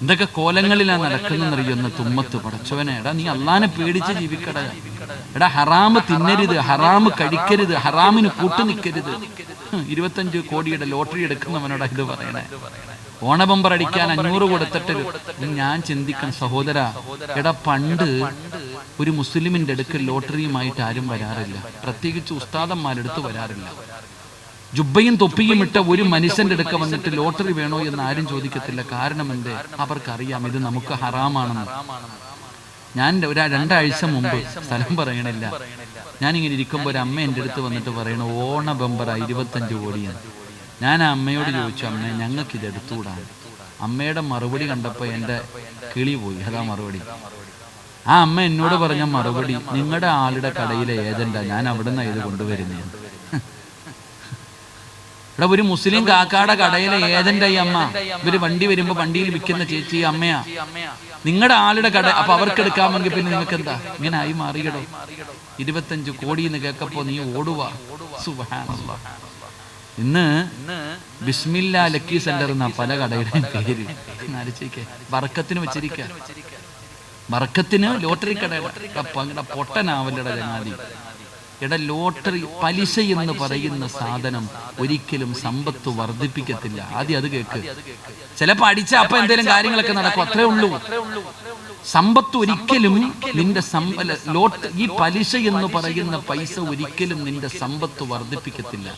എന്തൊക്കെ കോലങ്ങളിലാ നടക്കുന്നറിയുന്ന തുമ്മത്ത് പടച്ചവനെ. എടാ നീ അള്ളാനെ പേടിച്ച് ജീവിക്കട. എടാ ഹറാമ് തിന്നരുത് ഹറാമ് കഴിക്കരുത് ഹറാമിന് കൂട്ടു നിൽക്കരുത് ഇരുപത്തഞ്ച് കോടിയുടെ ലോട്ടറി എടുക്കുന്നവനോടാ ഇത് പറയണേ. ഓണബമ്പർ അടിക്കാൻ അഞ്ഞൂറ് കൊടുത്തിട്ട് ഞാൻ ചിന്തിക്കണം സഹോദര എടാ പണ്ട് ഒരു മുസ്ലിമിന്റെ അടുക്കൽ ലോട്ടറിയുമായിട്ട് ആരും വരാറില്ല. പ്രത്യേകിച്ച് ഉസ്താദന്മാരെടുത്ത് വരാറില്ല. ജുബയും തൊപ്പിയും ഇട്ട ഒരു മനുഷ്യന്റെ അടുക്ക വന്നിട്ട് ലോട്ടറി വേണോ എന്ന് ആരും ചോദിക്കത്തില്ല. കാരണം എന്ത്? അവർക്കറിയാം ഇത് നമുക്ക് ഹറാമാണെന്ന്. ഞാൻ ഒരു രണ്ടാഴ്ച മുമ്പ് സ്ഥലം പറയണില്ല. ഞാനിങ്ങനെ ഇരിക്കുമ്പോൾ ഒരു അമ്മ എന്റെ അടുത്ത് വന്നിട്ട് പറയണ ഓണ ബമ്പറ ഇരുപത്തഞ്ച് കോടിയാണ്. ഞാൻ ആ അമ്മയോട് ചോദിച്ചു അമ്മ ഞങ്ങൾക്ക് ഇത് എടുത്തുകൂടാ അമ്മയുടെ മറുപടി കണ്ടപ്പോൾ എന്റെ കിളി പോയി അതാ മറുപടി. ആ അമ്മ എന്നോട് പറഞ്ഞ മറുപടി നിങ്ങളുടെ ആളുടെ കടയിലെ ഏജന്റാ ഞാൻ അവിടെ നിന്നാണ് ഇത് കൊണ്ടുവരുന്നത് ഇവിടെ ഒരു മുസ്ലിം കാക്കാടെ കടയിലെ ഏജന്റായി അമ്മ. ഇവർ വണ്ടി വരുമ്പോ വണ്ടിയിൽ വിൽക്കുന്ന ചേച്ചി അമ്മയാ. നിങ്ങളുടെ ആളുടെ കട അപ്പൊ അവർക്ക് എടുക്കാമെങ്കിൽ പിന്നെ നിങ്ങൾക്ക് എന്താ ഇങ്ങനെ ആയി മാറിയടോ. ഇരുപത്തഞ്ച് കോടി എന്ന് കേൾക്കപ്പോ നീ ഓടുവാ. ഇന്ന് ബിസ്മില്ല ലക്കി സെന്റർ എന്നാ പല കടയുടെയും പേര്. ആലോചിക്കേ വർക്കത്തിന് വെച്ചിരിക്ക. വർക്കത്തിന് ലോട്ടറി കടയുടെ പൊട്ടനാവല്ലട ജനാദി എടാ ലോട്ടറി പലിശ എന്ന് പറയുന്ന സാധനം ഒരിക്കലും സമ്പത്ത് വർദ്ധിപ്പിക്കത്തില്ല. ആദ്യം അത് കേക്ക്. ചിലപ്പോ അടിച്ച അപ്പൊ എന്തെങ്കിലും കാര്യങ്ങളൊക്കെ നടക്കും. അത്രേ ഉള്ളൂ. സമ്പത്ത് ഒരിക്കലും നിന്റെ ലോട്ട് ഈ പലിശ എന്ന് പറയുന്ന പൈസ ഒരിക്കലും നിന്റെ സമ്പത്ത് വർദ്ധിപ്പിക്കത്തില്ല.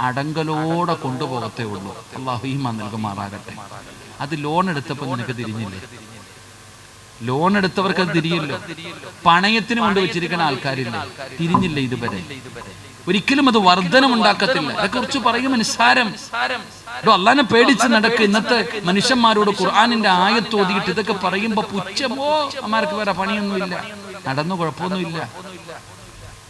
അടങ്കലോടെ കൊണ്ടുപോകത്തേ ഉള്ളൂ. അള്ളാഹു ഈമാ നൽകുമാറാകട്ടെ. അത് ലോൺ എടുത്തപ്പോൾ നിനക്ക് തിരിഞ്ഞില്ലേ? ലോൺ എടുത്തവർക്ക് അത് തിരിയില്ലോ. പണയത്തിന് കൊണ്ട് വെച്ചിരിക്കുന്ന ആൾക്കാരില്ല? തിരിഞ്ഞില്ല ഇതുവരെ? ഒരിക്കലും അത് വർധനം ഉണ്ടാക്കത്തില്ല കുറിച്ച് പറയും നിസ്സാരം. അള്ളാനെ പേടിച്ച് നടക്ക്. ഇന്നത്തെ മനുഷ്യന്മാരോട് ഖുർആാനിന്റെ ആയത്ത് ഓതിയിട്ട് ഇതൊക്കെ പറയുമ്പോ പുച്ഛമോ അമ്മമാർക്ക് വേറെ പണിയൊന്നുമില്ല. നടന്നു കുഴപ്പമൊന്നുമില്ല.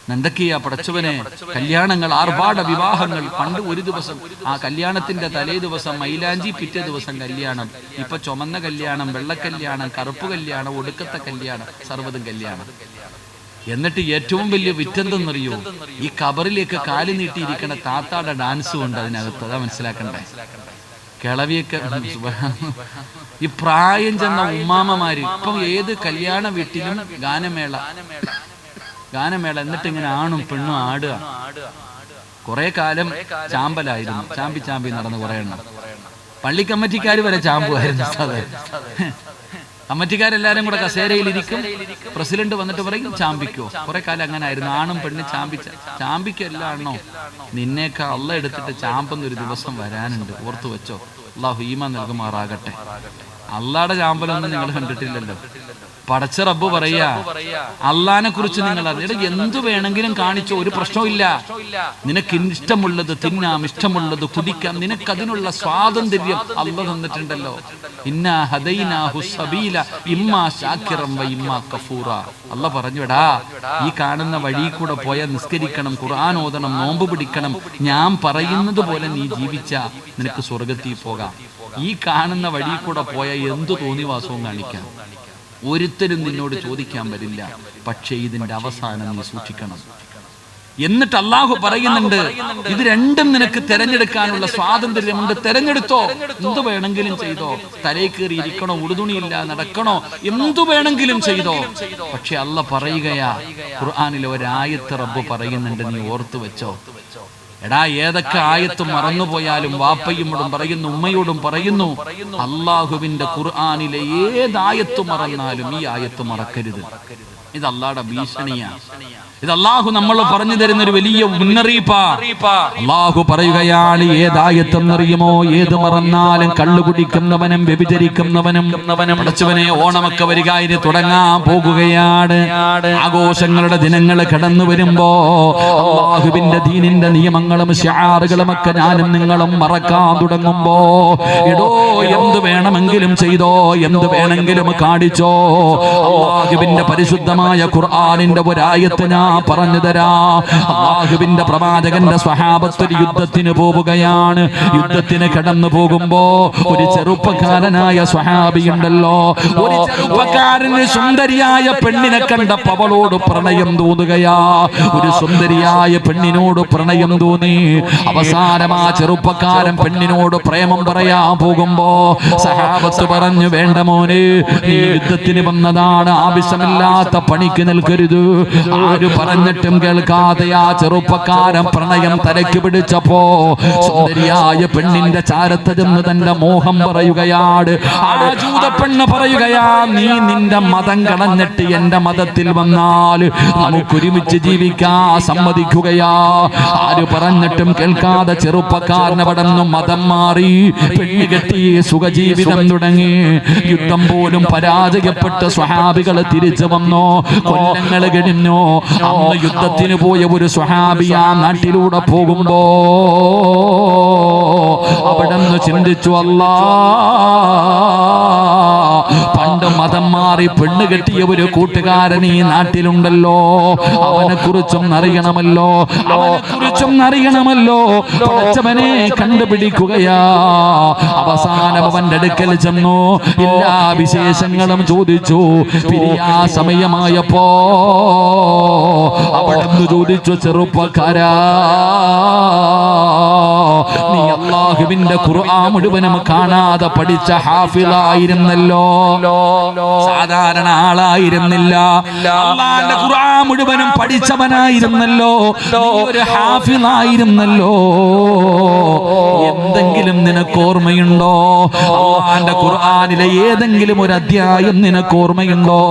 എന്തൊക്കെയാ പടച്ചവനെ കല്യാണങ്ങൾ ആർഭാട വിവാഹങ്ങൾ പണ്ട് ഒരു ദിവസം ആ കല്യാണത്തിന്റെ തലേ ദിവസം മൈലാഞ്ചി പിറ്റേ ദിവസം കല്യാണം ഇപ്പൊ ചുമന്ന കല്യാണം വെള്ളക്കല്യാണം കറുപ്പ് കല്യാണം ഒടുക്കത്തെ കല്യാണം സർവതും കല്യാണം. എന്നിട്ട് ഏറ്റവും വലിയ വിറ്റെന്തെന്നറിയോ? ഈ കബറിലേക്ക് കാൽ നീട്ടിയിരിക്കുന്ന താത്താടെ ഡാൻസും ഉണ്ട് അതിനകത്ത് അതാ മനസ്സിലാക്കണ്ടേ? കിളവിയൊക്കെ ഈ പ്രായം ചെന്ന ഉമ്മാമമാര് ഇപ്പം ഏത് കല്യാണ വീട്ടിലും ഗാനമേള. ഗാനമേള എന്നിട്ട് ഇങ്ങനെ ആണും പെണ്ണും ആടുക. കുറെ കാലം ചാമ്പലായിരുന്നു. ചാമ്പി ചാമ്പി നടന്ന് കുറെ എണ്ണം. പള്ളി കമ്മിറ്റിക്കാർ വരെ ചാമ്പുമായിരുന്നു കമ്മറ്റിക്കാരെല്ലാരും കൂടെ കസേരയിൽ ഇരിക്കും പ്രസിഡന്റ് വന്നിട്ട് പറയും ചാമ്പിക്കോ. കുറെ കാലം അങ്ങനെ ആയിരുന്നു. ആണും പെണ്ണ് ചാമ്പിച്ച ചാമ്പിക്കല്ലാണോ നിന്നേക്കാ അള്ള എടുത്തിട്ട് ചാമ്പെന്നൊരു ദിവസം വരാനുണ്ട്. ഓർത്തു വെച്ചോ. അള്ളാഹു ഹീമ നൽകുമാറാകട്ടെ. അള്ളാടെ ചാമ്പലൊന്നും നിങ്ങൾ കണ്ടിട്ടില്ലല്ലോ. പടച്ച റബ്ബ് പറയാ അള്ളാനെ കുറിച്ച് നിങ്ങൾ അറിഞ്ഞിട്ട് എന്തു വേണമെങ്കിലും കാണിച്ചോ ഒരു പ്രശ്നമില്ല നിനക്ക് ഇഷ്ടമുള്ളത് തിന്നാം ഇഷ്ടമുള്ളത് കുടിക്കാം. നിനക്ക് അതിനുള്ള സ്വാതന്ത്ര്യം അള്ള തന്നിട്ടുണ്ടല്ലോ. ഇന്നാ ഹദൈനാഹു സബീല ഇമ്മാ വ ഇമ്മാ കഫൂറ അല്ല പറഞ്ഞുടാ ഈ കാണുന്ന വഴി കൂടെ പോയാൽ നിസ്കരിക്കണം ഖുർആൻ ഓതണം നോമ്പ് പിടിക്കണം. ഞാൻ പറയുന്നത് പോലെ നീ ജീവിച്ച. നിനക്ക് സ്വർഗത്തിൽ പോകാം. ഈ കാണുന്ന വഴി കൂടെ പോയ എന്തു തോന്നിവാസവും കാണിക്കാം. ഒരുത്തരും നിന്നോട് ചോദിക്കാൻ വരില്ല. പക്ഷേ ഇതിന്റെ അവസാനം നീ സൂക്ഷിക്കണം. എന്നിട്ട് അള്ളാഹു പറയുന്നുണ്ട് ഇത് രണ്ടും നിനക്ക് തെരഞ്ഞെടുക്കാനുള്ള സ്വാതന്ത്ര്യമുണ്ട്. തെരഞ്ഞെടുത്തോ. എന്തു വേണമെങ്കിലും ചെയ്തോ. തലയിൽ കയറി ഇരിക്കണോ? ഉടുതുണിയില്ല നടക്കണോ? എന്തു വേണമെങ്കിലും ചെയ്തോ. പക്ഷെ അല്ല പറയുകയാ ഖുർആാനിലെ ഒരായത്ത് റബ്ബ് പറയുന്നുണ്ട് നീ ഓർത്തു വെച്ചോ. എടാ ഏതൊക്കെ ആയത്ത് മറന്നുപോയാലും വാപ്പയോടും പറയുന്നു ഉമ്മയോടും പറയുന്നു അള്ളാഹുവിന്റെ ഖുർആാനിലെ ഏതായത്ത് മറന്നാലും ഈ ആയത്ത് മറക്കരുത്. ഇത് അള്ളാടെ ഭീഷണിയാണ് ഇത് അള്ളാഹു നമ്മൾ പറഞ്ഞു തരുന്ന ഒരു വലിയ മുന്നറിയിപ്പാ. അള്ളാഹു പറയുകയാണ് ഏതായത്തെന്നറിയുമോ? ഏത് മറന്നാലും കള്ളു കുടിക്കുന്നവനും വ്യഭിചരിക്കുന്നവനും പഠിച്ചവനെ ഓണമൊക്കെ വരിക ഇനി തുടങ്ങാൻ പോകുകയാണ്. ആഘോഷങ്ങളുടെ ദിനങ്ങൾ കടന്നു വരുമ്പോ അള്ളാഹുവിന്റെ ദീനിന്റെ നിയമങ്ങളും ഷാറുകളും ഒക്കെ ഞാനും നിങ്ങളും മറക്കാൻ തുടങ്ങുമ്പോ എടോ എന്ത് വേണമെങ്കിലും ചെയ്തോ എന്ത് വേണമെങ്കിലും കാണിച്ചോ. അള്ളാഹുവിന്റെ പരിശുദ്ധമായ ഖുർആാനിന്റെ ഒരായത്തിനാ പറഞ്ഞു തരാ അള്ളാഹുവിന്റെ പ്രവാചകന്റെ സ്വഹാബത്ത് യുദ്ധത്തിന് പോവുകയാണ്. യുദ്ധത്തിന് കടന്നു പോകുമ്പോ ഒരു ചെറുപ്പക്കാരനായ സ്വഹാബി ഉണ്ടല്ലോ ഒരു ചെറുപ്പക്കാരന് സുന്ദരിയായ പെണ്ണിനെ കണ്ട പവളോട് പ്രണയം തോന്നുകയാ. ഒരു സുന്ദരിയായ പെണ്ണിനോട് പ്രണയം തോന്നി. അവസാനം ആ ചെറുപ്പക്കാരൻ പെണ്ണിനോട് പ്രേമം പറയാൻ പോകുമ്പോ സഹാബത്ത് പറഞ്ഞു വേണ്ട മോനെ നീ യുദ്ധത്തിന് വന്നതാണ് ആവശ്യമില്ലാത്ത പണിക്ക് നിൽക്കരുത്. ആര് പറഞ്ഞിട്ടും കേൾക്കാതെ ആ ചെറുപ്പക്കാരൻ പ്രണയം തലയ്ക്ക് പിടിച്ചപ്പോ സുന്ദരിയായ പെണ്ണിന്റെ ചാരത്ത് ചെന്ന് തന്റെ മോഹം പറയുകയാണ് ആ ജൂത പെണ്ണ് പറയുകയാ നീ നിന്റെ മതം കളഞ്ഞിട്ട് എന്റെ മതത്തിൽ വന്നാൽ നമുക്കൊരുമിച്ച് ജീവിക്കാ സമ്മതിക്കുകയാ. ആര് പറഞ്ഞിട്ടും കേൾക്കാതെ ചെറുപ്പക്കാരനെ പടന്നു മതം മാറി പെണ്ണ് കെട്ടി സുഖജീവിതം തുടങ്ങി. യുദ്ധം പോലും പരാജയപ്പെട്ട് സ്വഹാബികൾ തിരിച്ചു വന്നോ കൊല്ലങ്ങൾ കഴിഞ്ഞു അന്ന് യുദ്ധത്തിന് പോയ ഒരു സ്വഹാബി ആ നാട്ടിലൂടെ പോകുമ്പോ അവിടെ നിന്ന് ചിന്തിച്ചു അല്ലാ പണ്ട് മതം മാറി പെണ്ണ് കെട്ടിയ ഒരു കൂട്ടുകാരൻ ഈ നാട്ടിലുണ്ടല്ലോ. അവനെ കുറിച്ചും അറിയണമല്ലോ. അവനെ കുറിച്ചും അറിയണമല്ലോ. പഠിച്ചവനെ കണ്ടുപിടിക്കുകയാ. അവസാനം അവന്റെ അടുക്കൽ ചെന്നു. എല്ലാ വിശേഷങ്ങളും ചോദിച്ചു. പിരിയാ സമയമായപ്പോ അവിടെ ചോദിച്ചു ചെറുപ്പക്കാരാ നീ അള്ളാഹുവിന്റെ ഖുർആൻ മുഴുവനും കാണാതെ പഠിച്ച ഹാഫിളായിരുന്നല്ലോ. സാധാരണ ആളായിരുന്നില്ല. അള്ളാന്റെ ഖുർആൻ മുഴുവനും പഠിച്ചവനായിരുന്നല്ലോ. ഒരു ഹാഫിളായിരുന്നല്ലോ. എന്തെങ്കിലും നിനക്ക് ഓർമ്മയുണ്ടോ? അള്ളാന്റെ ഖുർആനിലെ ഏതെങ്കിലും ഒരു അധ്യായം നിനക്ക് ഓർമ്മയുണ്ടോ?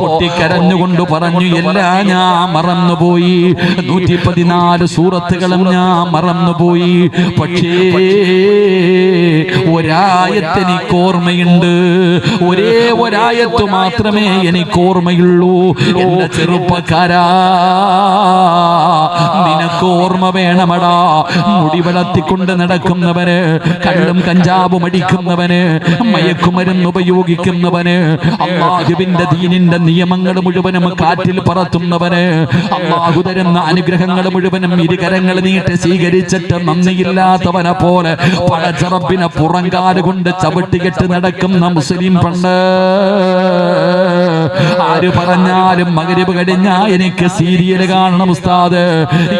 പൊട്ടിക്കരഞ്ഞുകൊണ്ട് പറഞ്ഞു എല്ലാ ഞാൻ മറന്നുപോയി. നൂറ്റി പതിനാല് സൂറത്തുകളും ഞാൻ മറന്നുപോയി. പക്ഷേ ഒരായത്തെനിക്ക് ഓർമ്മയുണ്ട്. ഒരേ ഒരായത്ത് മാത്രമേ എനിക്ക് ഓർമ്മയുള്ളൂ എന്റെ ചെറുപ്പക്കാരാ നിനക്ക് ഓർമ്മ വേണമടാ. മുടി വളർത്തിക്കൊണ്ട് നടക്കുന്നവന് കള്ളും കഞ്ചാവും അടിക്കുന്നവന് മയക്കുമരുന്ന് ഉപയോഗിക്കുന്നവന് അമ്മാഹുവിന്റെ ദീനിന്റെ നിയമങ്ങൾ മുഴുവനും കാറ്റിൽ പറത്തുന്നവന് അമ്മാഹു തരുന്ന അനുഗ്രഹങ്ങൾ മുഴുവനും ഇരുകരങ്ങൾ നീട്ടി സ്വീകരിച്ചിട്ട് നന്ദിയില്ലാത്തവനെ പോലെ പഴച്ചറപ്പിനെ പുറങ്കാൽ കൊണ്ട് ചവിട്ടികെട്ട് നടക്കുന്ന മുസ്ലിം പണ്ട് ആര് പറഞ്ഞാലും മകരിവ് കഴിഞ്ഞാ എനിക്ക് സീരിയൽ കാണണം ഉസ്താദ്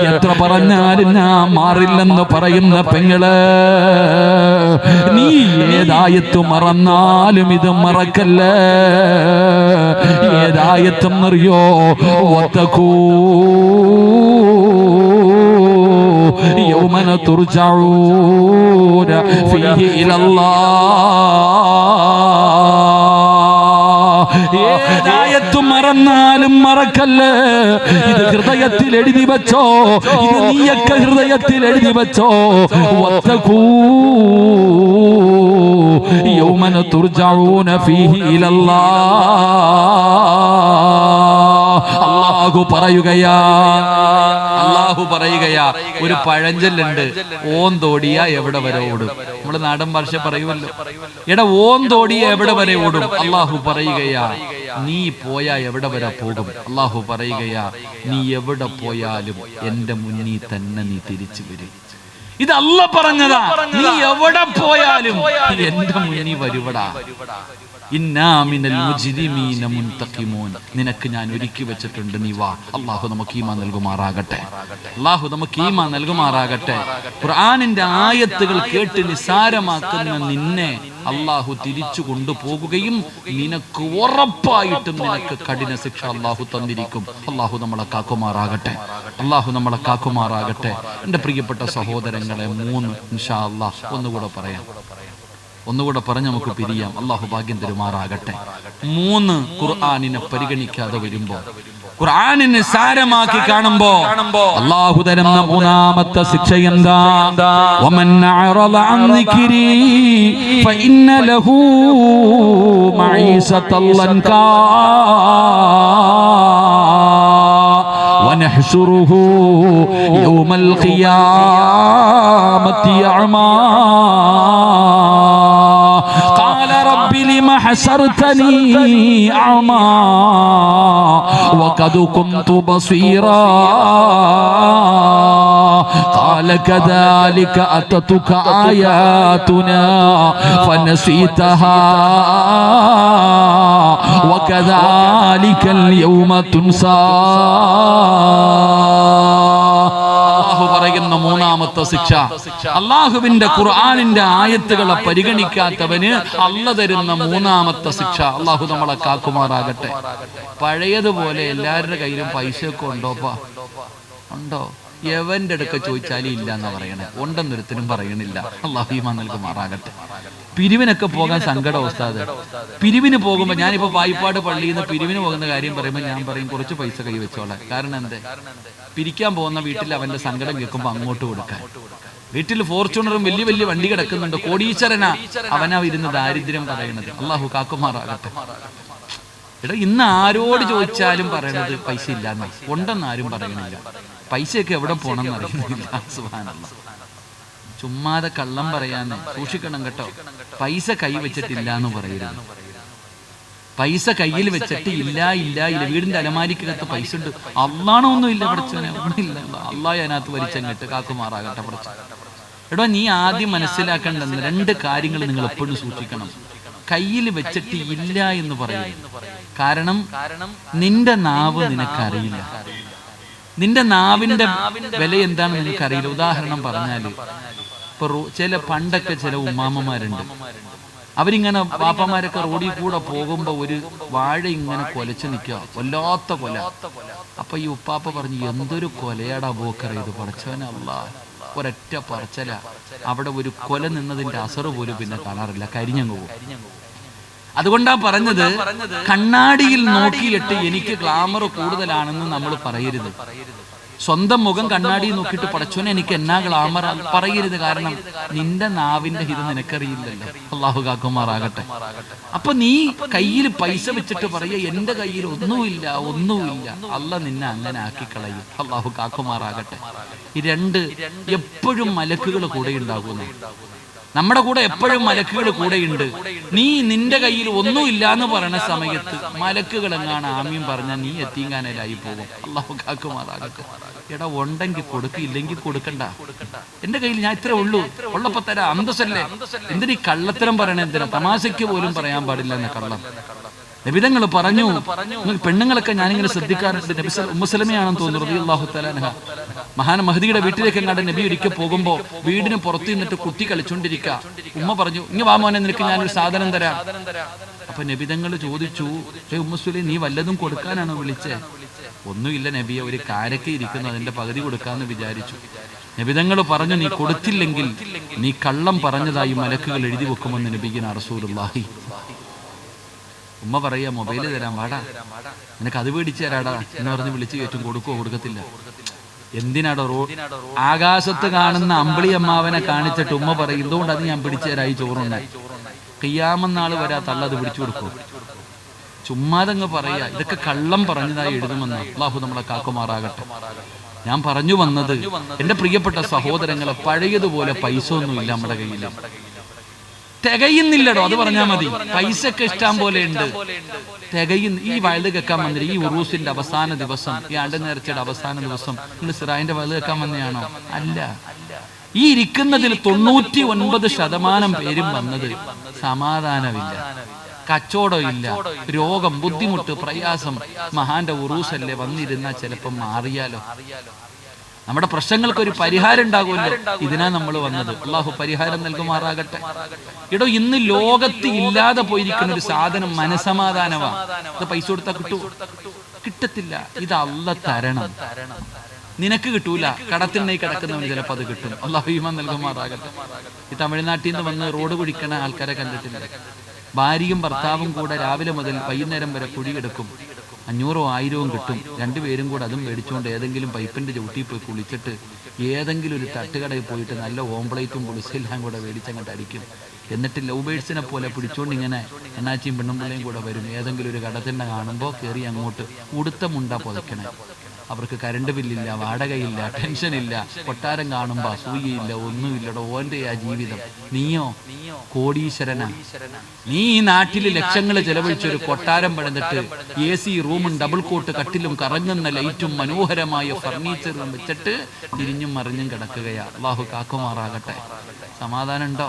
എത്ര പറഞ്ഞാലും ഞാൻ മാറില്ലെന്ന് പറയുന്ന പെങ്ങള് നീ ഏതായത്ത് മറന്നാലും ഇത് മറക്കല്ല ഏതായത്തും അറിയോ ഒത്തക്കൂ يوم ترجعون فيه إلى الله ഏതായത്തും മറന്നാലും മറക്കല്ലേ? ഇത് ഹൃദയത്തിൽ എഴുതി വെച്ചോ? ഇത് നീയൊക്കെ ഹൃദയത്തിൽ എഴുതി വെച്ചോ? യൗമന തുർജാവൂന ഫീഹി ഇലല്ലാ. അല്ലാഹു പറയുകയാ. അള്ളാഹു പറയുകയാ. ഒരു പഴഞ്ചൊല്ലുണ്ട്. ഓൻ തോടിയ എവിടെ വരെ ഓടും. നമ്മൾ നാടൻ ഭാഷ പറയുമല്ലോ. എടാ ഓൻ തോടിയ എവിടെ വരെ ഓടും? അള്ളാഹു പറയുകയാ. നീ പോയാ എവിടെ വരെ പോകും? അള്ളാഹു പറയുകയാ നീ എവിടെ പോയാലും എന്റെ മുന്നിൽ തന്നെ നീ തിരിച്ചു വരും. ഇത് അല്ല പറഞ്ഞതാ. നീ എവിടെ പോയാലും എന്റെ മുന്നിൽ വരുവടാ. നിനക്ക് ഞാൻ ഒരുക്കി വെച്ചിട്ടുണ്ട് നീ വാ. അള്ളാഹു നമുക്ക് ഈമാ നൽകുമാറാകട്ടെ. അള്ളാഹു നമുക്ക് ഈമാ നൽകുമാറാകട്ടെ. ഖുർആാനിന്റെ ആയത്തുകൾ കേട്ട് നിസാരമാക്കുന്ന നിന്നെ അള്ളാഹു തിരിച്ചു കൊണ്ടുപോകുകയും നിനക്ക് ഉറപ്പായിട്ടും നിനക്ക് കഠിന ശിക്ഷ അള്ളാഹു തന്നിരിക്കും. അള്ളാഹു നമ്മളെ കാക്കുമാറാകട്ടെ. അള്ളാഹു നമ്മളെ കാക്കുമാറാകട്ടെ. എന്റെ പ്രിയപ്പെട്ട സഹോദരങ്ങളെ മൂന്ന് ഇൻഷാ അള്ളാഹ് ഒന്നുകൂടെ പറയാം. ഒന്നുകൂടെ പറഞ്ഞ് നമുക്ക് പിരിയാം അള്ളാഹു ഭാഗ്യം തരുമാറാകട്ടെ മൂന്ന് ഖുർആാനിനെ പരിഗണിക്കാതെ വരുമ്പോ ഖുർആാനിനെ സാരമാക്കി കാണുമ്പോ അള്ളാഹു തരുന്ന മൂന്നാമത്തെ ശിക്ഷ എന്താ വമൻ അഅറള അൻ ദിക്രി ഫഇന്ന ലഹു മഈസത്തൻ ലൻകാ ونحشره يوم القيامة أعمى قال رب حسرتني أعمى وقد كنت بصيرا. قال كذلك أتتك آياتنا فنسيتها وكذلك اليوم تنسى. അള്ളാഹു പറയുന്ന മൂന്നാമത്തെ ശിക്ഷ. അള്ളാഹുവിന്റെ ഖുർആാനിന്റെ ആയത്തുകളെ പരിഗണിക്കാത്തവന് അല്ല തരുന്ന മൂന്നാമത്തെ ശിക്ഷ അള്ളാഹു നമ്മളെ കാക്കുമാറാകട്ടെ. പഴയതുപോലെ എല്ലാവരുടെ കയ്യിലും പൈസയൊക്കെ ഉണ്ടോപ്പാ ഉണ്ടോ? എവന്റെ അടുക്ക ചോദിച്ചാലും ഇല്ല എന്നാ പറയണേ. ഉണ്ടെന്നൊരുത്തിനും പറയണില്ല. അള്ളാഹു ഈമാൻ നൽകുമാറാകട്ടെ. പിരിവിനൊക്കെ പോകാൻ സങ്കട ഉസ്താദ്. പിരിവിന് പോകുമ്പോൾ ഞാനിപ്പോ വായ്പാട് പള്ളിയിൽ നിന്ന് പിരിവിന് പോകുന്ന കാര്യം പറയുമ്പോൾ ഞാൻ പറയും കുറച്ച് പൈസ കൈ വെച്ചോളാം. കാരണം എന്തേ? പിരിക്കാൻ പോകുന്ന വീട്ടിൽ അവന്റെ സങ്കടം കേൾക്കുമ്പോൾ അങ്ങോട്ട് കൊടുക്കാൻ. വീട്ടിൽ ഫോർച്യൂണറും വലിയ വലിയ വണ്ടി കിടക്കുന്നുണ്ട്. കോടീശ്വരനാ. അവനാ ഇരുന്ന് ദാരിദ്ര്യം പറയണത് അള്ളാഹു കാക്കുമാറാകട്ടെ. എടാ ഇന്ന് ആരോട് ചോദിച്ചാലും പറയണത് പൈസ ഇല്ലാന്ന്. ഉണ്ടെന്ന് ആരും പറയണില്ല. പൈസയൊക്കെ എവിടെ പോണെന്ന് അറിയുന്നില്ല സുബ്ഹാനല്ലാഹ്. ചുമ്മാതെ കള്ളം പറയാന്ന് സൂക്ഷിക്കണം കേട്ടോ. പൈസ കൈ വെച്ചിട്ടില്ല എന്ന് പറയരുത്. പൈസ കയ്യിൽ വെച്ചിട്ട് ഇല്ല ഇല്ല ഇല്ല വീടിന്റെ അലമാരിക്കകത്ത് പൈസ ഉണ്ട്. അള്ളാണോ ഒന്നും ഇല്ല പഠിച്ചവനെ. ഒന്നുമില്ല അള്ളാഹ് അതിനകത്ത് വലിച്ചങ്ങട്ട് കാക്കുമാറാകട്ടെ പഠിച്ച എടോ നീ ആദ്യം മനസ്സിലാക്കേണ്ടെന്ന് രണ്ട് കാര്യങ്ങൾ നിങ്ങൾ എപ്പോഴും സൂക്ഷിക്കണം. കയ്യിൽ വെച്ചിട്ട് ഇല്ല എന്ന് പറയും കാരണം നിന്റെ നാവ് നിനക്കറിയില്ല. നിന്റെ നാവിന്റെ വില എന്താണെന്ന് നിനക്കറിയില്ല. ഉദാഹരണം പറഞ്ഞാൽ റോ- ചില പണ്ടൊക്കെ ചില ഉമ്മാമ്മമാരുണ്ട്. അവരിങ്ങനെ പാപ്പമാരൊക്കെ റോഡിൽ കൂടെ പോകുമ്പോ ഒരു വാഴ ഇങ്ങനെ കൊലച്ചു നിൽക്കുക വല്ലാത്ത കൊല. അപ്പൊ ഈ ഉപ്പാപ്പ പറഞ്ഞു എന്തൊരു കൊലയാടാ ബോക്കറ ഇത് പടച്ചവനല്ല ഒരൊറ്റ പറച്ചല. അവിടെ ഒരു കൊല നിന്നതിന്റെ അസറ് പോലും പിന്നെ കാണാറില്ല. കരിഞ്ഞങ്ങ് പോകും. അതുകൊണ്ടാ പറഞ്ഞത് കണ്ണാടിയിൽ നോക്കിയിട്ട് എനിക്ക് ഗ്ലാമർ കൂടുതലാണെന്ന് നമ്മൾ പറയരുത്. സ്വന്തം മുഖം കണ്ണാടി നോക്കിയിട്ട് പടച്ചോനെ എനിക്ക് എന്നാ ഗ്ലാമർ പറയരുത് കാരണം നിന്റെ നാവിന്റെ ഹിതം നിനക്കറിയില്ലല്ലോ. അള്ളാഹു കാക്കുമാറാകട്ടെ. അപ്പൊ നീ കയ്യിൽ പൈസ വെച്ചിട്ട് പറയ എന്റെ കയ്യിൽ ഒന്നുമില്ല ഒന്നുമില്ല. അല്ല നിന്നെ അങ്ങനെ ആക്കി കളയും അള്ളാഹു കാക്കുമാറാകട്ടെ രണ്ട് എപ്പോഴും മലക്കുകൾ കൂടെ ഉണ്ടാകുന്നു നമ്മുടെ കൂടെ എപ്പോഴും മലക്കുകൾ കൂടെയുണ്ട്. നീ നിന്റെ കയ്യിൽ ഒന്നും ഇല്ല എന്ന് പറയുന്ന സമയത്ത് മലക്കുകൾ എങ്ങാണ് ആമ്യം പറഞ്ഞാൽ നീ എത്തിങ്ങാനായി പോകും. എടാ ഉണ്ടെങ്കിൽ കൊടുക്കില്ലെങ്കിൽ കൊടുക്കണ്ട. എന്റെ കയ്യിൽ ഞാൻ ഇത്രേ ഉള്ളൂ. ഉള്ളപ്പോ തരാ. അന്തസ്സല്ലേ? എന്തിനീ കള്ളത്തരം പറയണ എന്തിനാ? തമാശയ്ക്ക് പോലും പറയാൻ പാടില്ല എന്ന കള്ളം. നബിതങ്ങൾ പറഞ്ഞു. പറഞ്ഞു. പെണ്ണുങ്ങളൊക്കെ ഞാനിങ്ങനെ ശ്രദ്ധിക്കാറുണ്ട്. നബി സല- ഉമ്മസലമയാണെന്ന് തോന്നുന്നു തആല അൻഹ. മഹാന മഹദിയുടെ വീട്ടിലേക്ക് എങ്ങാണ്ട് നബി ഒരിക്കൽ പോകുമ്പോ വീടിന് പുറത്ത് നിന്നിട്ട് കുട്ടി കളിച്ചോണ്ടിരിക്കുക ഉമ്മ പറഞ്ഞു ഇങ്ങ വാ മോനെ നിനക്ക് ഞാനൊരു സാധനം തരാം. അപ്പൊ നബിതങ്ങൾ ചോദിച്ചു ഏ ഉമ്മസുലി നീ വല്ലതും കൊടുക്കാനാണോ വിളിച്ചേ? ഒന്നുമില്ല നബിയെ ഒരു കാരക്ക് ഇരിക്കുന്നു അതിന്റെ പകുതി കൊടുക്കാന്ന് വിചാരിച്ചു. നബിതങ്ങൾ പറഞ്ഞു നീ കൊടുത്തില്ലെങ്കിൽ നീ കള്ളം പറഞ്ഞതായി മലക്കുകൾ എഴുതി വെക്കുമെന്ന് നബിഗിന റസൂലുള്ളാഹി. ഉമ്മ പറയാ മൊബൈൽ തരാൻ വാടാ. നിനക്ക് അത് മേടിച്ചു തരാടാ എന്ന് പറഞ്ഞ് വിളിച്ചു കയറ്റും കൊടുക്കോ കൊടുക്കത്തില്ല. എന്തിനാടോ റോ ആകാശത്ത് കാണുന്ന അമ്പിളി അമ്മാവനെ കാണിച്ചിട്ട് ഉമ്മ പറയും ഇതുകൊണ്ട് അത് ഞാൻ പിടിച്ചു തരായി ചോറുണ്ടായി കയ്യാമെന്നാൾ വരാ തള്ളത് പിടിച്ചു കൊടുക്കും. ചുമ്മാതങ്ങ് പറയാ ഇതൊക്കെ കള്ളം പറഞ്ഞതായി എഴുതുമെന്ന്. അള്ളാഹു നമ്മളെ കാക്കുമാറാകട്ടെ. ഞാൻ പറഞ്ഞു വന്നത് എന്റെ പ്രിയപ്പെട്ട സഹോദരങ്ങളെ പഴയതുപോലെ പൈസ ഒന്നുമില്ല നമ്മുടെ കയ്യിൽ തികയുന്നില്ലടോ അത് പറഞ്ഞാൽ മതി. പൈസ ഒക്കെ ഇഷ്ടം പോലെ ഉണ്ട്. തികയുന്ന ഈ വയൽ കേൾക്കാൻ വന്നില്ല ഈ ഉറൂസിന്റെ അവസാന ദിവസം ഈ ആണ്ട് നേർച്ചയുടെ അവസാന ദിവസം നിങ്ങൾ സിറായിന്റെ വയൽ കേൾക്കാൻ വന്നെയാണോ അല്ല. ഈ ഇരിക്കുന്നതിൽ തൊണ്ണൂറ്റി ഒൻപത് ശതമാനം പേരും വന്നത് സമാധാനമില്ല. കച്ചവടം ഇല്ല രോഗം ബുദ്ധിമുട്ട് പ്രയാസം മഹാന്റെ ഉറൂസല്ലേ വന്നിരുന്ന ചിലപ്പം മാറിയാലോ? നമ്മുടെ പ്രശ്നങ്ങൾക്ക് ഒരു പരിഹാരം ഉണ്ടാകുമല്ലോ. ഇതിനാ നമ്മൾ വന്നത്. അള്ളാഹു പരിഹാരം നൽകുമാറാകട്ടെ. എടോ ഇന്ന് ലോകത്ത് ഇല്ലാതെ പോയിരിക്കുന്ന ഒരു സാധനം മനസമാധാനമാ. അത് പൈസ കൊടുത്താൽ കിട്ടൂ. കിട്ടത്തില്ല. ഇത് അല്ല തരണം. നിനക്ക് കിട്ടൂല. കടത്തിണ്ണി കിടക്കുന്നവന് ചിലപ്പോൾ അത് കിട്ടും. അള്ളാഹു നൽകുമാറാകട്ടെ. ഈ തമിഴ്നാട്ടിൽ നിന്ന് വന്ന് റോഡ് കുടിക്കണ ആൾക്കാരെ കണ്ടിട്ടില്ല? ഭാര്യയും ഭർത്താവും കൂടെ രാവിലെ മുതൽ വൈകുന്നേരം വരെ കുഴിയെടുക്കും. അഞ്ഞൂറോ ആയിരവും കിട്ടും. രണ്ടുപേരും കൂടെ അതും മേടിച്ചുകൊണ്ട് ഏതെങ്കിലും പൈപ്പിന്റെ ചവിട്ടിയിൽ പോയി കുളിച്ചിട്ട് ഏതെങ്കിലും ഒരു തട്ടുകടയിൽ പോയിട്ട് നല്ല ഓംപ്ലേറ്റും പുളിസെല്ലാം കൂടെ മേടിച്ചങ്ങോട്ട് അടിക്കും. എന്നിട്ട് ലവ് ബേഡ്സിനെ പോലെ പിടിച്ചുകൊണ്ട് ഇങ്ങനെ എണ്ണാച്ചിയും പെണ്ണുമ്പിള്ളയും കൂടെ വരും. ഏതെങ്കിലും ഒരു കടത്തിന്റെ കാണുമ്പോൾ കയറി അങ്ങോട്ട് ഉടുത്ത മുണ്ട പുതയ്ക്കണേ. അവർക്ക് കരണ്ട് ബില്ലില്ല വാടകയില്ല ടെൻഷനില്ല കൊട്ടാരം കാണുമ്പോ അസൂയയില്ല ഒന്നുമില്ലടോ. ഓന്റെ ആ ജീവിതം. നീയോ? കോടീശ്വരനാ. നീ ഈ നാട്ടിൽ ലക്ഷങ്ങൾ ചെലവഴിച്ചൊരു കൊട്ടാരം പണിതിട്ട് എ സി റൂമും ഡബിൾ കോട്ട് കട്ടിലും കറങ്ങുന്ന ലൈറ്റും മനോഹരമായ ഫർണിച്ചറും വെച്ചിട്ട് തിരിഞ്ഞും മറിഞ്ഞും കിടക്കുകയാ. അള്ളാഹു കാക്കുമാറാകട്ടെ. സമാധാനം ഉണ്ടോ?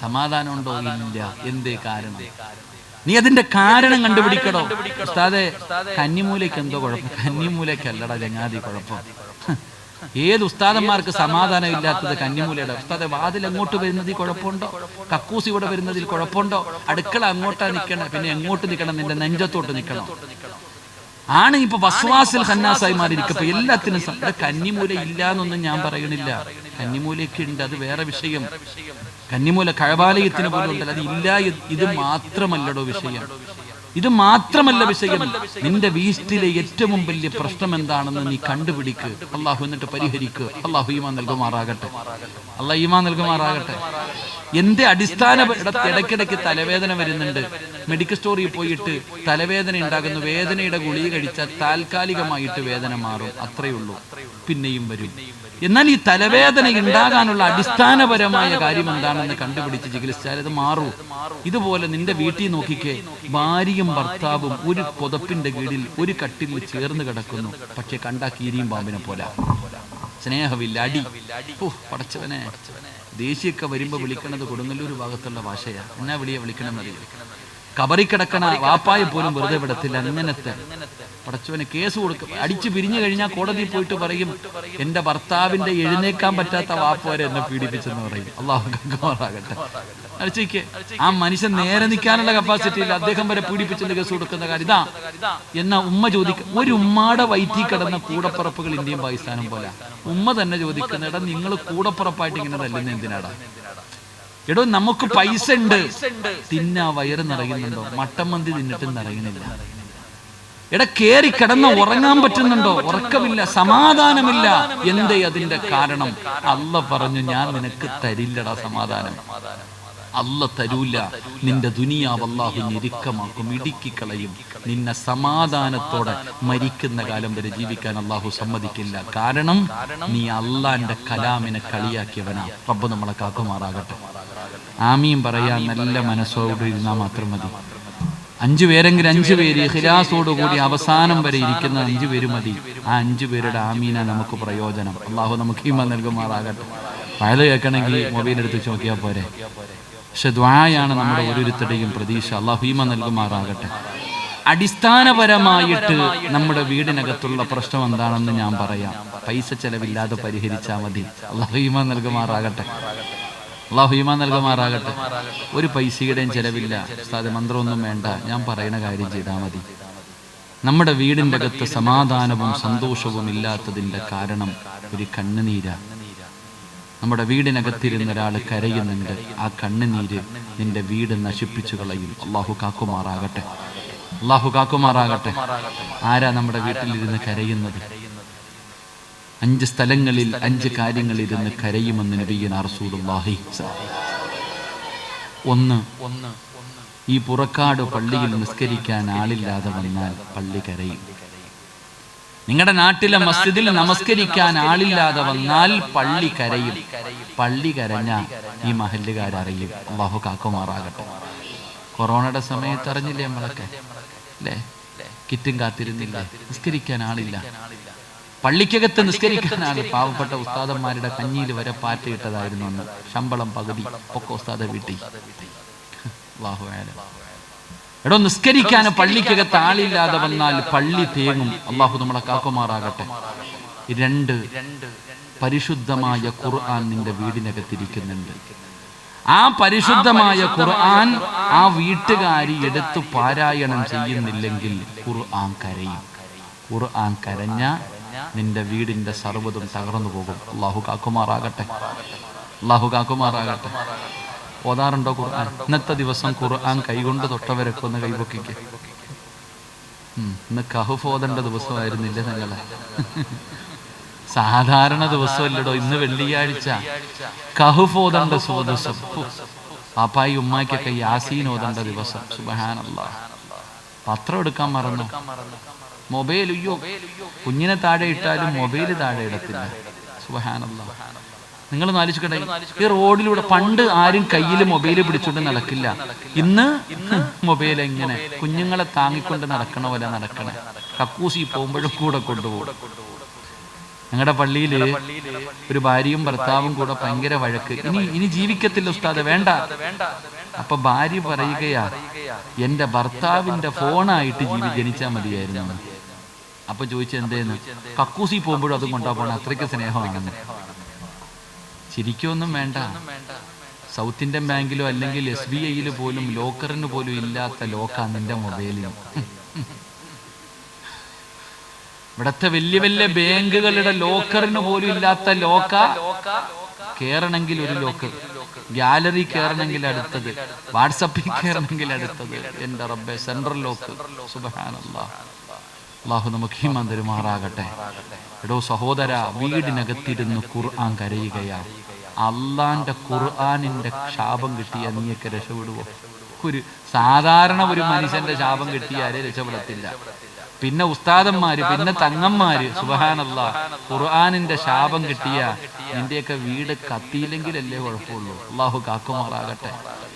സമാധാനം ഉണ്ടോ? ഇല്ല. എന്തേ കാരണം? നീ അതിന്റെ കാരണം കണ്ടുപിടിക്കണോ ഉസ്താദെ കന്നിമൂലയ്ക്ക് എന്തോ കുഴപ്പം. കന്നിമൂലയ്ക്കല്ലടാ ചങ്ങാതി കുഴപ്പം. ഏത് ഉസ്താദന്മാർക്ക് സമാധാനം ഇല്ലാത്തത് കന്നിമൂലയുടെ? ഉസ്താദെ വാതിൽ എങ്ങോട്ട് വരുന്നതിൽ കുഴപ്പമുണ്ടോ? കക്കൂസ് ഇവിടെ വരുന്നതിൽ കുഴപ്പമുണ്ടോ? അടുക്കള അങ്ങോട്ടാ നിൽക്കണം പിന്നെ എങ്ങോട്ട് നിൽക്കണം നിന്റെ നെഞ്ചത്തോട്ട് നിൽക്കണം ആണ് ഇപ്പൊ വസ്വാസിൽ ഹന്നാസായി മാറിയിരിക്കും എല്ലാത്തിനും കന്നിമൂല ഇല്ല എന്നൊന്നും ഞാൻ പറയണില്ല കന്നിമൂലയൊക്കെ ഉണ്ട് അത് വേറെ വിഷയം. കന്നിമൂല കഴബാലയത്തിന് പോലും ഉണ്ടല്ലോ അത് ഇല്ല ഇത് മാത്രമല്ലടോ വിഷയം. ഇത് മാത്രമല്ല വിഷയം. നിന്റെ വീസ്റ്റിലെ ഏറ്റവും വലിയ പ്രശ്നം എന്താണെന്ന് നീ കണ്ടുപിടിക്ക്. അള്ളാഹു എന്നിട്ട് പരിഹരിക്ക്. അള്ളാഹു ഈമാ നൽകുമാറാകട്ടെ. അള്ളാഹ് ഈമാ നൽകുമാറാകട്ടെ. എന്റെ അടിസ്ഥാന ഇട- ഇടയ്ക്കിടയ്ക്ക് തലവേദന വരുന്നുണ്ട്. മെഡിക്കൽ സ്റ്റോറിൽ പോയിട്ട് തലവേദന ഉണ്ടാകുന്ന. വേദനയുടെ ഗുളിക കഴിച്ചാൽ താൽക്കാലികമായിട്ട് വേദന മാറും. അത്രയുള്ളൂ പിന്നെയും വരും. എന്നാൽ ഈ തലവേദന ഉണ്ടാകാനുള്ള അടിസ്ഥാനപരമായ കാര്യം എന്താണെന്ന് കണ്ടുപിടിച്ച് ചികിത്സിച്ചാൽ അത് മാറൂ. ഇതുപോലെ നിന്റെ വീട്ടിൽ നോക്കിക്കേ ഭാര്യയും ഭർത്താവും ഒരു പുതപ്പിന്റെ കീഴിൽ ഒരു കട്ടിൽ ചേർന്ന് കിടക്കുന്നു. പക്ഷെ കണ്ടാ കീരിയും പാമ്പിനെ പോലെ. സ്നേഹമില്ല അടി. ഓ പടച്ചവനെ. ദേശീയൊക്കെ വരുമ്പോ വിളിക്കണത് കൊടുങ്ങല്ലൂർ ഭാഗത്തുള്ള ഭാഷയാ. എന്നാ വിളിയെ വിളിക്കണം വിളിക്കണമെന്നറിയോ കബറി കിടക്കണ വാപ്പായെ പോലും വെറുതെ വിടത്തില്ല. അങ്ങനത്തെ പടച്ചവന് കേസ് കൊടുക്കും. അടിച്ചു പിരിഞ്ഞു കഴിഞ്ഞാൽ കോടതി പോയിട്ട് പറയും എന്റെ ഭർത്താവിന്റെ എഴുന്നേക്കാൻ പറ്റാത്ത വാപ്പ വരെ എന്നെ പീഡിപ്പിച്ചെന്ന് പറയും. അള്ളാഹു കക്കുമാറാകട്ടെ അടിച്ചേക്ക് ആ മനുഷ്യൻ നേരെ നിൽക്കാനുള്ള കപ്പാസിറ്റി ഇല്ല. അദ്ദേഹം വരെ പീഡിപ്പിച്ചെന്ന് കേസ് കൊടുക്കുന്ന കാര്യം ഇതാ. എന്നാ ഉമ്മ ചോദിക്കും ഒരു ഉമ്മാടെ വയറ്റിൽ കിടന്ന കൂടപ്പുറപ്പുകൾ ഇന്ത്യയും പാകിസ്ഥാനും പോലെ. ഉമ്മ തന്നെ ചോദിക്കുന്ന എടാ നിങ്ങൾ കൂടപ്പുറപ്പായിട്ട് ഇങ്ങനെ തല്ലുന്ന എന്തിനാടാ? എടോ നമുക്ക് പൈസ ഉണ്ട്. തിന്ന വയറ് നിറയുന്നുണ്ടോ? മട്ടമന്തി തിന്നിട്ടും നിറയുന്നില്ല. എട കേറി കിടന്ന് ഉറങ്ങാൻ പറ്റുന്നുണ്ടോ? ഉറക്കമില്ല സമാധാനമില്ല. എന്തേ അതിന്റെ കാരണം? അല്ല പറഞ്ഞു ഞാൻ നിനക്ക് തരില്ലടാ സമാധാനം. അല്ല തരൂല. നിന്റെ ദുനിയാവ് അള്ളാഹു ഞെരുക്കമാക്കും ഇടുക്കിക്കളയും നിന്നെ സമാധാനത്തോടെ മരിക്കുന്ന കാലം വരെ ജീവിക്കാൻ അള്ളാഹു സമ്മതിക്കില്ല. കാരണം നീ അള്ളാന്റെ കലാമിനെ കളിയാക്കിയവനാ. റബ്ബ് നമ്മളെ കാക്കുമാറാകട്ടെ. ആമീൻ പറയാ നല്ല മനസ്സോടെ ഇരുന്നാൽ മാത്രം മതി. അഞ്ചു പേരെങ്കിലും അഞ്ചു പേര് ഹിരാസോടുകൂടി അവസാനം വരെ ഇരിക്കുന്ന അഞ്ചു പേര് മതി. ആ അഞ്ചു പേരുടെ ആമീന നമുക്ക് പ്രയോജനം. അള്ളാഹു നമുക്ക് ഹിമ നൽകുമാറാകട്ടെ. വയത് കേൾക്കണമെങ്കിൽ മൊബൈൽ എടുത്ത് നോക്കിയാൽ പോരെ. പക്ഷെ ദ്വായാണ് നമ്മുടെ ഓരോരുത്തരുടെയും പ്രതീക്ഷ. അള്ളാഹു ഹിമ നൽകുമാറാകട്ടെ. അടിസ്ഥാനപരമായിട്ട് നമ്മുടെ വീടിനകത്തുള്ള പ്രശ്നം എന്താണെന്ന് ഞാൻ പറയാം. പൈസ ചെലവില്ലാതെ പരിഹരിച്ചാൽ മതി. അള്ളാഹു ഹിമ നൽകുമാറാകട്ടെ. അള്ളാഹു ഈമാൻ നൽകുമാറാകട്ടെ. ഒരു പൈസയുടെയും ചിലവില്ല. ഉസ്താദ് മന്ത്രമൊന്നും വേണ്ട. ഞാൻ പറയുന്ന കാര്യം ചെയ്താൽ മതി. നമ്മുടെ വീടിന്റെ അകത്ത് സമാധാനവും സന്തോഷവും ഇല്ലാത്തതിന്റെ കാരണം ഒരു കണ്ണുനീര. നമ്മുടെ വീടിനകത്തിരുന്ന ഒരാൾ കരയുന്നുണ്ട്. ആ കണ്ണുനീര് നിന്റെ വീട് നശിപ്പിച്ചു കളയും. അള്ളാഹു കാക്കുമാറാകട്ടെ. അള്ളാഹു കാക്കുമാറാകട്ടെ. ആരാ നമ്മുടെ വീട്ടിലിരുന്ന് കരയുന്നത്? അഞ്ച് സ്ഥലങ്ങളിൽ അഞ്ച് കാര്യങ്ങൾ ഇരുന്ന് കരയുമെന്ന് നബിയന റസൂലുള്ളാഹി ഒന്ന് ഒന്ന് ഈ പുറക്കാട് പള്ളിയിൽ നിസ്കരിക്കാൻ ആളില്ലാതെ വന്നാൽ പള്ളി കരയും. നിങ്ങളുടെ നാട്ടിലെ മസ്ജിദിൽ നമസ്കരിക്കാൻ ആളില്ലാതെ വന്നാൽ പള്ളി കരയും. പള്ളി കരഞ്ഞ ഈ മഹല്ലുകാരറിയും. അള്ളാഹു കാക്കുമാറാകട്ടെ. കൊറോണയുടെ സമയത്ത് അറിഞ്ഞില്ലേ നമ്മളൊക്കെ? അല്ലേ? കിറ്റും കാത്തിരുന്നില്ല? നിസ്കരിക്കാൻ ആളില്ല. പള്ളിക്കകത്ത് നിസ്കരിക്കാനാണ് പാവപ്പെട്ട ഉസ്താദന്മാരുടെ കഞ്ഞിയിൽ വരെ പാറ്റയിട്ടതായിരുന്നു അന്ന്. ശമ്പളം പകുതി. ഒക്കെ ഉസ്താദ വീട്ടി. അല്ലാഹു ആലം. എടോ നിസ്കരിക്കാൻ പള്ളിക്കകത്ത് ആളില്ലാതെ വന്നാൽ പള്ളി തേങ്ങും. അള്ളാഹു നമ്മളെ കാക്കുമാറാകട്ടെ. രണ്ട് പരിശുദ്ധമായ ഖുർആൻ നിന്റെ വീടിനകത്തിരിക്കുന്നുണ്ട്. ആ പരിശുദ്ധമായ ഖുർആൻ ആ വീട്ടുകാരി എടുത്തു പാരായണം ചെയ്യുന്നില്ലെങ്കിൽ ഖുർആൻ കരയും. ഖുർആൻ കരഞ്ഞ നിന്റെ വീടിന്റെ സർവതും തകർന്നു പോകും. അള്ളാഹു കാക്കുമാറാകട്ടെ. അള്ളാഹു കാക്കുമാറാകട്ടെ. ഓതാറുണ്ടോ ഖുർആൻ? ഇന്നത്തെ ദിവസം ഖുർആൻ കൈകൊണ്ട് തൊട്ടവരൊക്കെ ഒന്ന് കൈപൊക്കിക്ക്. ഇന്ന് കഹുഫ് ഓതേണ്ട ദിവസമായിരുന്നില്ല നിങ്ങളെ സാധാരണ ദിവസമല്ലടോ ഇന്ന് വെള്ളിയാഴ്ച. കഹുഫ് ഓതേണ്ട സു- ദിവസം പാപ്പായി ഉമ്മാക്കൊക്കെ യാസീൻ ഓതേണ്ട ദിവസം. സുബഹാനല്ല പത്രം എടുക്കാൻ മറന്നു? മൊബൈൽ അയ്യോ കുഞ്ഞിനെ താഴെ ഇട്ടാലും മൊബൈൽ താഴെ ഇടത്തില്ല. സുഹാനല്ല നിങ്ങൾ നാലിച്ചുകട്ടെ ഈ റോഡിലൂടെ പണ്ട് ആരും കയ്യിൽ മൊബൈൽ പിടിച്ചുകൊണ്ട് നടക്കില്ല. ഇന്ന് മൊബൈൽ എങ്ങനെ? കുഞ്ഞുങ്ങളെ താങ്ങിക്കൊണ്ട് നടക്കണ പോലെ നടക്കണേ. കക്കൂസി പോകുമ്പോഴും കൂടെ കൊണ്ടുപോകും. ഞങ്ങളുടെ പള്ളിയിൽ ഒരു ഭാര്യയും ഭർത്താവും കൂടെ ഭയങ്കര വഴക്ക്. ഇനി ഇനി ജീവിക്കത്തില്ല ഉസ്താദ് വേണ്ട. അപ്പൊ ഭാര്യ പറയുകയാ എന്റെ ഭർത്താവിന്റെ ഫോണായിട്ട് ജീവി ജനിച്ചാൽ മതിയായിരുന്നു. അപ്പൊ ചോദിച്ചു എന്തേന്ന് കക്കൂസി പോകുമ്പോഴും അതും കൊണ്ടാ പോണ. അത്രയ്ക്ക് സ്നേഹമാണെന്ന് ചിരിക്കൊന്നും വേണ്ട. സൗത്ത് ഇന്ത്യൻ ബാങ്കിലോ അല്ലെങ്കിൽ എസ് ബി ഐയിൽ പോലും ലോക്കറിന് പോലും ഇല്ലാത്ത ലോക്കാ നിന്റെ മൊബൈലിൽ ഇവിടത്തെ വലിയ വലിയ ബാങ്കുകളുടെ ലോക്കറിന് പോലും ഇല്ലാത്ത ലോക്ക കേറണമെങ്കിൽ ഒരു ലോക്ക്. ഗാലറി കയറണമെങ്കിൽ അടുത്തത്. വാട്സപ്പിൽ കയറണമെങ്കിൽ അടുത്തത്. എന്റെ റബ്ബെ സെൻട്രൽ ലോക്ക്. സുബഹാനല്ലാ. അള്ളാഹു നമുക്ക് ഹിമം തരുമാറാകട്ടെ. എടോ സഹോദര വീടിനകത്തിരുന്ന് ഖുർആൻ കരയുകയാ. അള്ളാന്റെ ഖുർആനിന്റെ ശാപം കിട്ടിയ നീയൊക്കെ രക്ഷപ്പെടുവോ? ഒരു സാധാരണ ഒരു മനുഷ്യന്റെ ശാപം കിട്ടിയാലേ രക്ഷപ്പെടത്തില്ല. പിന്നെ ഉസ്താദന്മാര് പിന്നെ തങ്ങന്മാര് സുബഹാനല്ല ഖുർആാനിന്റെ ശാപം കിട്ടിയ നിന്റെയൊക്കെ വീട് കത്തിയില്ലെങ്കിലല്ലേ കുഴപ്പമുള്ളൂ. അള്ളാഹു കാക്കുമാറാകട്ടെ.